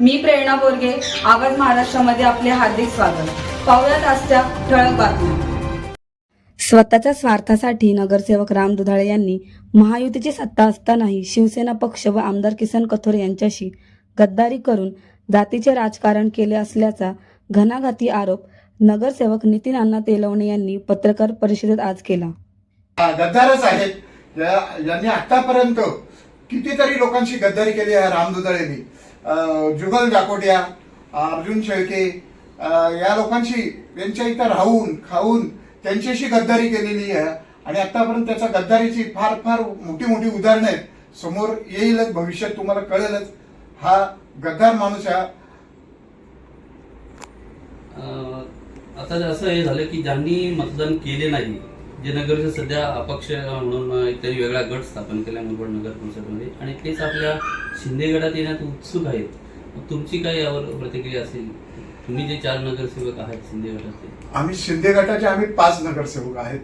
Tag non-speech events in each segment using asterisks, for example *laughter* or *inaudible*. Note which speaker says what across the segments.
Speaker 1: मी प्रेरणा बोरगे आवाज महाराष्ट्रामध्ये आपले हार्दिक स्वागत. पाहुयात आजच्या ठळक बातम्या. स्वतःच्या स्वार्थासाठी नगरसेवक राम दुधाळे यांनी महायुतीची सत्ता असतानाही शिवसेना पक्ष व आमदार किसन कथोर यांच्याशी गद्दारी करून जातीचे राजकारण केले असल्याचा घणाघाती आरोप नगरसेवक नितीन अण्णा तेलवणे यांनी पत्रकार परिषदेत आज केला.
Speaker 2: गद्दारच आहेत. यांनी आतापर्यंत कितीतरी लोकांशी गद्दारी केली आहे रामदुधाळेंनी अं, जुगल जाकोट्या अर्जुन शेळके या लोकांशी यांच्या इथं राहून खाऊन त्यांच्याशी गद्दारी केलेली आहे. आणि आतापर्यंत त्याच्या गद्दारीची फार फार मोठी मोठी उदाहरणं आहेत. समोर येईलच भविष्यात तुम्हाला कळेलच. हा गद्दार माणूस
Speaker 3: हा आता असं हे झालं की ज्यांनी मतदान केले नाही जे नगरचे सध्या अपक्ष म्हणून एक वेगळा गट स्थापन केला मुरबाड नगर परिषदमध्ये. आणि तेच आपल्या शिंदे गटात येण्यात उत्सुक आहेत. मग तुमची काय यावर प्रतिक्रिया असेल? तुम्ही जे चार नगरसेवक आहात शिंदे गटाचे.
Speaker 2: आम्ही शिंदे गटाचे आम्ही पाच नगरसेवक आहेत.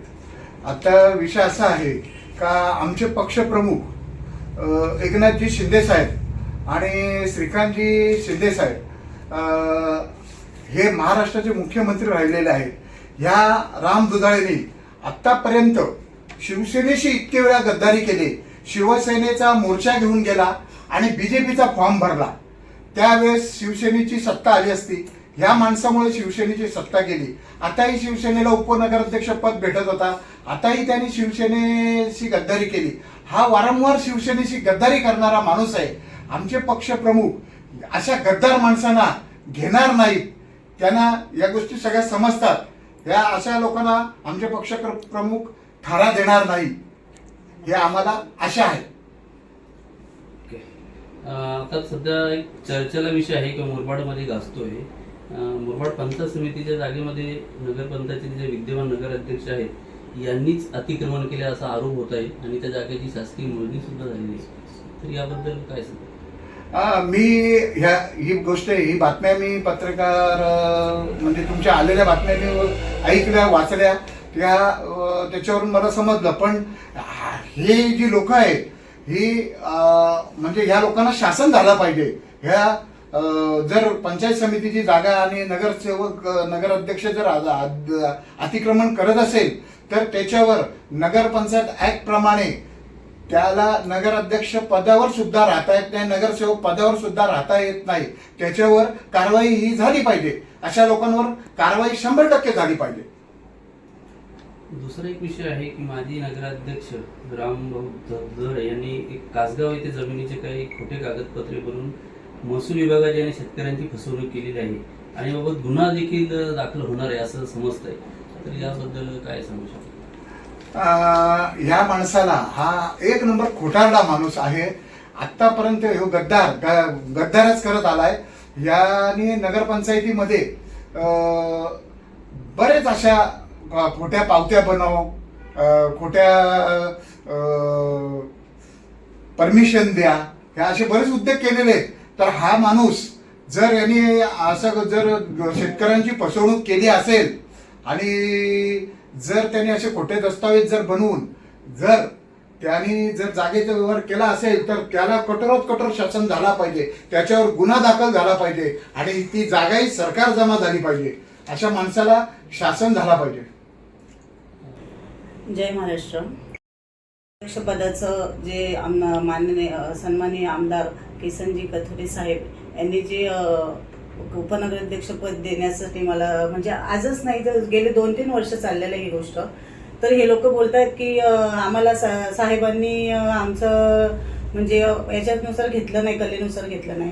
Speaker 2: आता विषय असा आहे का आमचे पक्षप्रमुख एकनाथजी शिंदे साहेब आणि श्रीकांतजी शिंदे साहेब हे महाराष्ट्राचे मुख्यमंत्री राहिलेले आहेत. ह्या राम दुधाळेने आतापर्यंत शिवसेनेशी इतके वेळा गद्दारी केली शिवसेनेचा मोर्चा घेऊन गेला आणि बीजेपीचा फॉर्म भरला. त्यावेळेस शिवसेनेची सत्ता आली असती. ह्या माणसामुळे शिवसेनेची सत्ता गेली. आताही शिवसेनेला उपनगराध्यक्ष पद भेटत होता. आताही त्यांनी शिवसेनेशी गद्दारी केली. हा वारंवार शिवसेनेशी गद्दारी करणारा माणूस आहे. आमचे पक्षप्रमुख अशा गद्दार माणसांना घेणार नाहीत. त्यांना या गोष्टी सगळ्या समजतात. या अशा लोकांना आमचे पक्ष प्रमुख थारा देणार नाही. हे आम्हाला आशा आहे.
Speaker 3: आता सध्या एक चर्चेला विषय आहे किंवा मुरबाडमध्ये गाजतोय मुरबाड पंचायत समितीच्या जागेमध्ये नगरपंचायतीचे जे विद्यमान नगराध्यक्ष आहेत यांनीच अतिक्रमण केले असा आरोप होत आहे आणि त्या जागेची शासकीय मोजणी सुद्धा झालेली आहे. तर याबद्दल काय
Speaker 2: सांगतो? मी ह्या ही गोष्ट ही बातम्या मी पत्रकार म्हणजे तुमच्या आलेल्या बातम्या मी ऐकल्या वाचल्या त्या त्याच्यावरून मला समजलं. पण हे जी लोक आहेत ही म्हणजे ह्या लोकांना शासन झालं पाहिजे. ह्या जर पंचायत समितीची जागा आणि नगरसेवक नगराध्यक्ष जर अतिक्रमण करत असेल तर त्याच्यावर नगरपंचायत ऍक्ट प्रमाणे त्याला नगराध्यक्ष पदावर सुद्धा राहता येत नाही नगरसेवक पदावर सुद्धा राहता येत नाही. त्याच्यावर कारवाई ही झाली पाहिजे. अशा लोकांवर कारवाई शंभर टक्के झाली पाहिजे.
Speaker 3: दुसरा एक विषय आहे की माजी नगराध्यक्ष रामभाऊ धड यांनी एक कासगाव येथे जमिनीचे काही खोटे कागदपत्रे बनवून महसूल विभागाची आणि शेतकऱ्यांची फसवणूक केलेली आहे. आणि बाबत गुन्हा देखील दाखल होणार आहे असं समजतंय. तर याबद्दल काय सांगू शकतो?
Speaker 2: ह्या माणसाला हा एक नंबर खोटारडा माणूस आहे. आतापर्यंत हो गद्दार ग- गद्दारच करत आलाय. याने नगरपंचायतीमध्ये बरेच अशा खोट्या पावत्या बनव खोट्या परमिशन द्या. हे असे बरेच उद्योग केलेले आहेत. तर हा माणूस जर यांनी असं जर शेतकऱ्यांची फसवणूक केली असेल आणि जर त्यांनी असे खोटे दस्तावेज जर बनवून जर त्यांनी जर जागेचा व्यवहार केला असेल तर त्याला कठोरात कठोर शासन झाला पाहिजे. त्याच्यावर गुन्हा दाखल झाला पाहिजे. आणि ती जागाही सरकार जमा झाली पाहिजे. अशा माणसाला शासन झाला पाहिजे.
Speaker 4: जय महाराष्ट्र. अध्यक्षपदाचं जे आम माननीय सन्माननीय आमदार किसनजी कथोरे साहेब यांनी जे उपनगराध्यक्षपद देण्यासाठी मला म्हणजे आजच नाही तर गेले दोन तीन वर्ष चाललेलं ही गोष्ट. तर हे लोक बोलतायत की आम्हाला सा साहेबांनी आमचं म्हणजे याच्यानुसार घेतलं नाही कलेनुसार घेतलं नाही.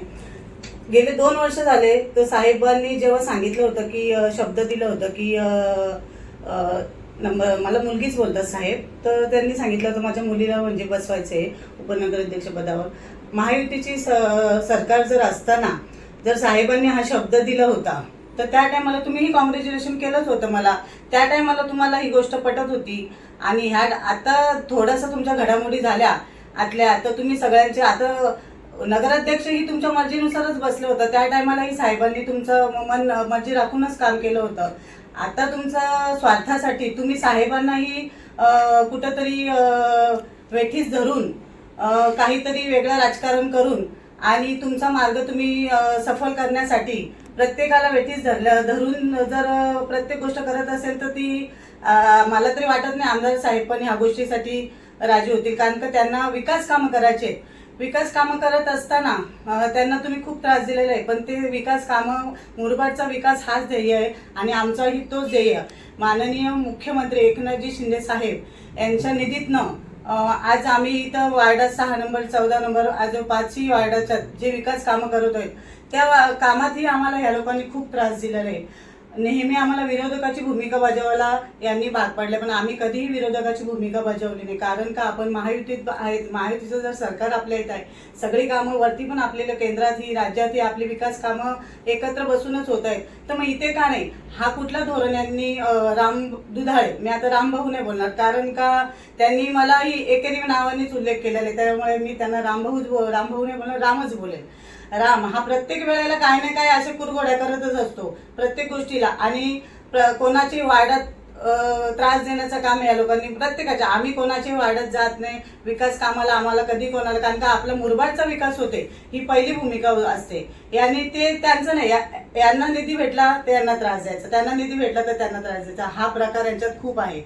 Speaker 4: गेले दोन वर्ष झाले तर साहेबांनी जेव्हा सांगितलं होतं की शब्द दिलं होतं की नंबर मला मुलगीच बोलतात साहेब तर त्यांनी सांगितलं होतं माझ्या मुलीला म्हणजे बसवायचं आहे उपनगराध्यक्षपदावर. महायुतीची स- सरकार जर असताना जर साहेबांनी हा शब्द दिला होता तर त्या टायमाला तुम्हीही कॉंग्रॅच्युलेशन केलंच होतं मला. त्या टायमाला तुम्हाला ही गोष्ट पटत होती. आणि ह्या आता थोडंसं तुमच्या घडामोडी झाल्या आतल्या तर तुम्ही सगळ्यांचे आता नगराध्यक्ष ही तुमच्या मर्जीनुसारच बसले होतं. त्या टायमालाही साहेबांनी तुमचं मन मर्जी राखूनच काम केलं होतं. आता तुमच्या स्वार्थासाठी तुम्ही साहेबांनाही कुठंतरी वेठीस धरून काहीतरी वेगळं राजकारण करून आणि तुमचा मार्ग तुम्ही सफल करण्यासाठी प्रत्येकाला वेठीस धरल्या धरून जर प्रत्येक गोष्ट करत असेल तर ती मला तरी वाटत नाही आमदार साहेब पण ह्या गोष्टीसाठी राजी होतील. कारण का त्यांना विकास कामं करायचे आहेत. विकास कामं करत असताना त्यांना तुम्ही खूप त्रास दिलेला आहे. पण ते विकास कामं मुरबाडचा विकास हाच ध्येय आहे आणि आमचाही तोच ध्येय माननीय मुख्यमंत्री एकनाथजी शिंदे साहेब यांच्या निधीतनं आज आम्ही इथं वार्डात सहा नंबर चौदा नंबर आज पाचही वार्डाच्या जे विकास कामं करत आहेत त्या कामातही आम्हाला या लोकांनी खूप त्रास दिलेला आहे. नेहमी आम्हाला विरोधकाची भूमिका बजावायला यांनी भाग पाडले पण आम्ही कधीही विरोधकाची भूमिका बजावली नाही. कारण का? आपण महायुतीत आहेत. महायुतीचं जर सरकार आपल्या इथं आहे सगळी कामं वरती पण आपल्याला केंद्रातही राज्यातही आपली विकास कामं एकत्र बसूनच होत आहेत. तर मग इथे का नाही? हा कुठला धोरण यांनी राम दुधाळे मी आता रामभाऊ नाही बोलणार कारण का? त्यांनी मलाही एकेरी नावानेच उल्लेख केलेला आहे. त्यामुळे मी त्यांना रामभाऊच रामभाऊ नाही बोलणार रामच बोलेल राम हा प्रत्येक वेळेला काही ना काही असे कुरघोड्या करतच असतो प्रत्येक गोष्टीला. आणि कोणाची वाढत त्रास देण्याचं काम या लोकांनी प्रत्येकाच्या. आम्ही कोणाची वाढत जात नाही विकास कामाला आम्हाला कधी कोणाला कारण का आपला मुरबाडचा विकास होते ही पहिली भूमिका असते. यांनी ते त्यांचं नाही यांना निधी भेटला तर यांना त्रास द्यायचा. त्यांना निधी भेटला तर त्यांना त्रास द्यायचा. हा प्रकार यांच्यात खूप आहे.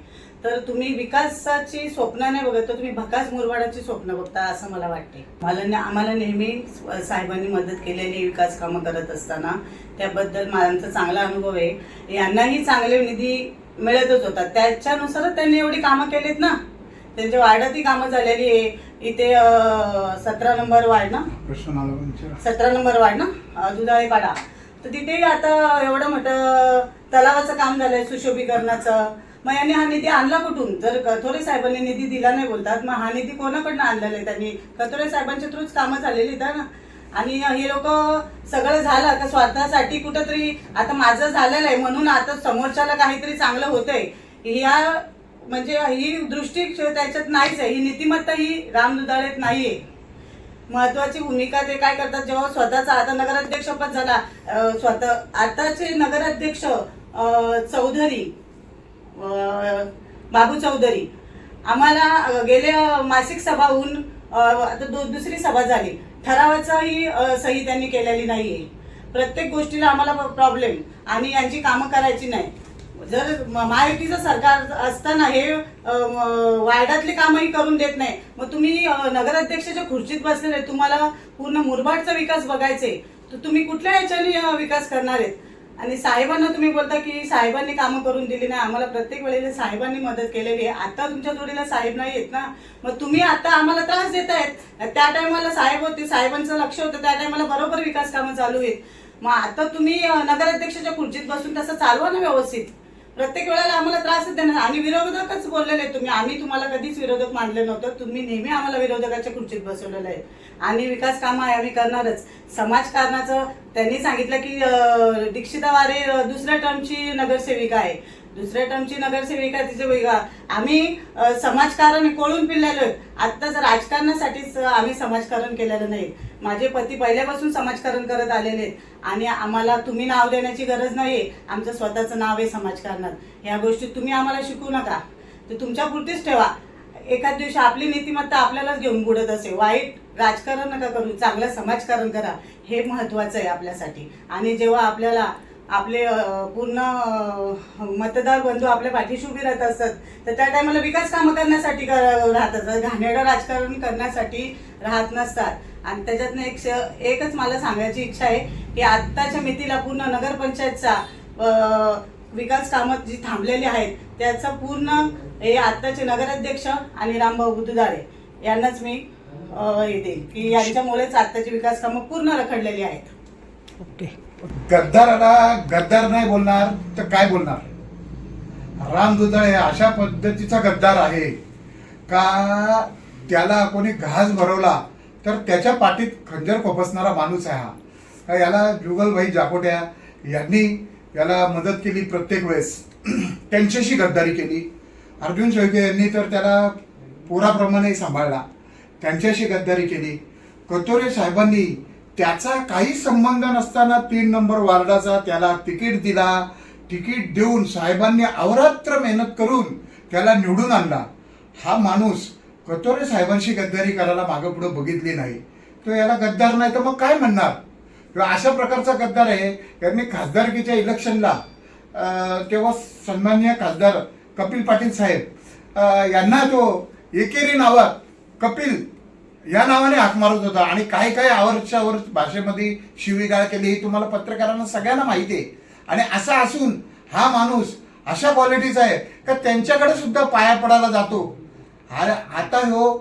Speaker 4: तर तुम्ही विकासाची स्वप्न नाही बघत तर तुम्ही भकास मुरवाडाची स्वप्न बघता असं मला वाटते मला आम्हाला नेहमी साहेबांनी मदत केलेली विकास कामं करत असताना. त्याबद्दल माझा चांगला अनुभव आहे. यांनाही चांगले निधी मिळतच होता त्याच्यानुसारच त्यांनी एवढी कामं केलीत ना. त्यांच्या वार्डातही कामं झालेली आहे. इथे सतरा नंबर वार्ड ना. सतरा नंबर वार्ड ना? दुधाळे पाडा तर तिथे आता एवढं मोठं तलावाचं काम झालंय सुशोभीकरणाचं. मग यांनी हा निधी आणला कुठून? जर कथोरे साहेबांनी निधी दिला नाही बोलतात मग हा निधी कोणाकडनं आणलेला आहे त्यांनी कथोरे साहेबांच्या थ्रूच कामं झालेली आहेत ना? आणि हे लोक सगळं झालं का स्वार्थासाठी कुठंतरी आता माझं झालेलं आहे म्हणून आता समोरच्याला काहीतरी चांगलं होतंय. या म्हणजे ही दृष्टी त्याच्यात नाहीच आहे. ही नीतिमत्ता ही राम दुधाळेत नाहीये. महत्वाची भूमिका ते काय करतात? जेव्हा स्वतःचा आता नगराध्यक्ष पद झाला स्वतः आताचे नगराध्यक्ष चौधरी बाबू चौधरी. आम्हाला गेले मासिक सभा होऊन आता दु- दुसरी सभा झाली. ठरावाचाही सही त्यांनी केलेली नाहीये. प्रत्येक गोष्टीला आम्हाला प्रॉब्लेम आणि यांची कामं करायची नाही. जर महायुतीचं सरकार असताना हे वार्डातली कामंही करून देत नाही मग तुम्ही नगराध्यक्षाच्या खुर्चीत बसलेले तुम्हाला पूर्ण मुरबाडचा विकास बघायचे तर तुम्ही कुठल्या याच्याने विकास करणार आहेत? आणि साहेबांना तुम्ही बोलता की साहेबांनी कामं करून दिली नाही. आम्हाला प्रत्येक वेळेला साहेबांनी मदत केलेली आहे. आता तुमच्या जोडीला साहेब नाही आहेत ना. मग तुम्ही आता आम्हाला त्रास देत आहेत. त्या टायमाला साहेब होते. साहेबांचं लक्ष होतं. त्या टायमाला बरोबर विकास कामं चालू आहेत. मग आता तुम्ही नगराध्यक्षाच्या खुर्चीत बसून तसं चालवा ना व्यवस्थित. प्रत्येक वेळेला आम्हाला त्रासच देणार आणि विरोधकच बोललेले तुम्ही. आम्ही तुम्हाला कधीच विरोधक मानले नव्हतं. तुम्ही नेहमी आम्हाला विरोधकाच्या खुर्चीत बसवलेलं आहे. आणि विकास कामं आहे आम्ही करणारच. समाजकारणाचं त्यांनी सांगितलं की दीक्षिता वारे दुसऱ्या टर्मची नगरसेविका आहे. दुसऱ्या टर्मची नगरसेविका तिचे वेगळा. आम्ही समाजकारण कोळून पिल्लेलो आत्ताच राजकारणासाठीच आम्ही समाजकारण केलेलं नाही. माझे पती पहिल्यापासून समाजकारण करत आलेले आहेत. आणि आम्हाला तुम्ही नाव देण्याची गरज नाहीये आमचं स्वतःचं नाव आहे समाजकारणात. ह्या गोष्टी तुम्ही आम्हाला शिकू नका. ते तुमच्या पुरतीच ठेवा. एखाद दिवशी आपली नीतिमत्ता आपल्यालाच घेऊन बुडत असे. वाईट राजकारण नका करू. चांगलं समाजकारण करा. हे महत्वाचं आहे आपल्यासाठी. आणि जेव्हा आपल्याला आपले पूर्ण मतदार बंधू आपल्या पाठीशी उभी राहत असतात. तर त्या टायमाला विकास कामं करण्यासाठी कर- राहत असतात. घाणेरडं राजकारण करण्यासाठी राहत नसतात. आणि त्याच्यातनं एक श- एकच मला सांगायची इच्छा आहे की आत्ताच्या मितीला पूर्ण नगरपंचायतचा विकास कामं जी थांबलेली आहेत त्याचं पूर्ण हे आत्ताचे नगराध्यक्ष आणि रामभाऊ बुद्धदाळे यांनाच मी हे देईल की यांच्यामुळेच आत्ताची विकास कामं पूर्ण रखडलेली आहेत. ओके.
Speaker 2: गद्दाराला गद्दार नाही बोलणार तर काय बोलणार? राम दुधाळे अशा पद्धतीचा गद्दार आहे का त्याला कोणी घास भरवला तर त्याच्या पाठीत खंजर खोपसणारा माणूस आहे हा. का याला जुगलभाई जाकोट्या यांनी याला मदत केली प्रत्येक वेळेस. *clears throat* त्यांच्याशी गद्दारी केली. अर्जुन शेळके यांनी तर त्याला पुराप्रमाणे सांभाळला. त्यांच्याशी गद्दारी केली. कतोरे साहेबांनी त्याचा काही संबंध नसताना तीन नंबर वार्डाचा त्याला तिकीट दिला तिकीट देऊन साहेबांनी अवरात्र मेहनत करून त्याला निवडून आणला. हा माणूस कतोरे साहेबांशी गद्दारी करायला मागं पुढं बघितली नाही. तो याला गद्दार नाही तर मग काय म्हणणार? किंवा अशा प्रकारचा गद्दार आहे. यांनी खासदारकीच्या इलेक्शनला तेव्हा सन्मान्य खासदार कपिल पाटील साहेब यांना तो एकेरी नावात कपिल या नावाने हाक मारत होता. आणि काय काय आवरच्यावर भाषेमध्ये शिवीगाळ केली ही तुम्हाला पत्रकारांना सगळ्यांना माहिती आहे. आणि असा असून हा माणूस अशा क्वालिटीचा आहे का त्यांच्याकडे सुद्धा पाया पडायला जातो. अरे आता हो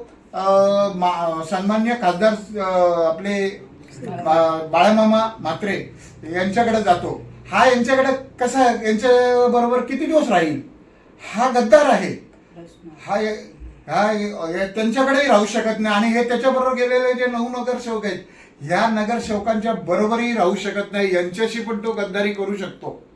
Speaker 2: मा- सन्मान्य खासदार आपले बा- बाळामामा म्हात्रे यांच्याकडे जातो. हा यांच्याकडे कसा यांच्या बरोबर किती दिवस राहील? हा गद्दार आहे. हा हे- त्यांच्याकडेही राहू शकत नाही. आणि हे त्याच्याबरोबर गेलेले जे नऊ नगरसेवक आहेत ह्या नगरसेवकांच्या बरोबरही राहू शकत नाही. यांच्याशी पण तो गद्दारी करू शकतो.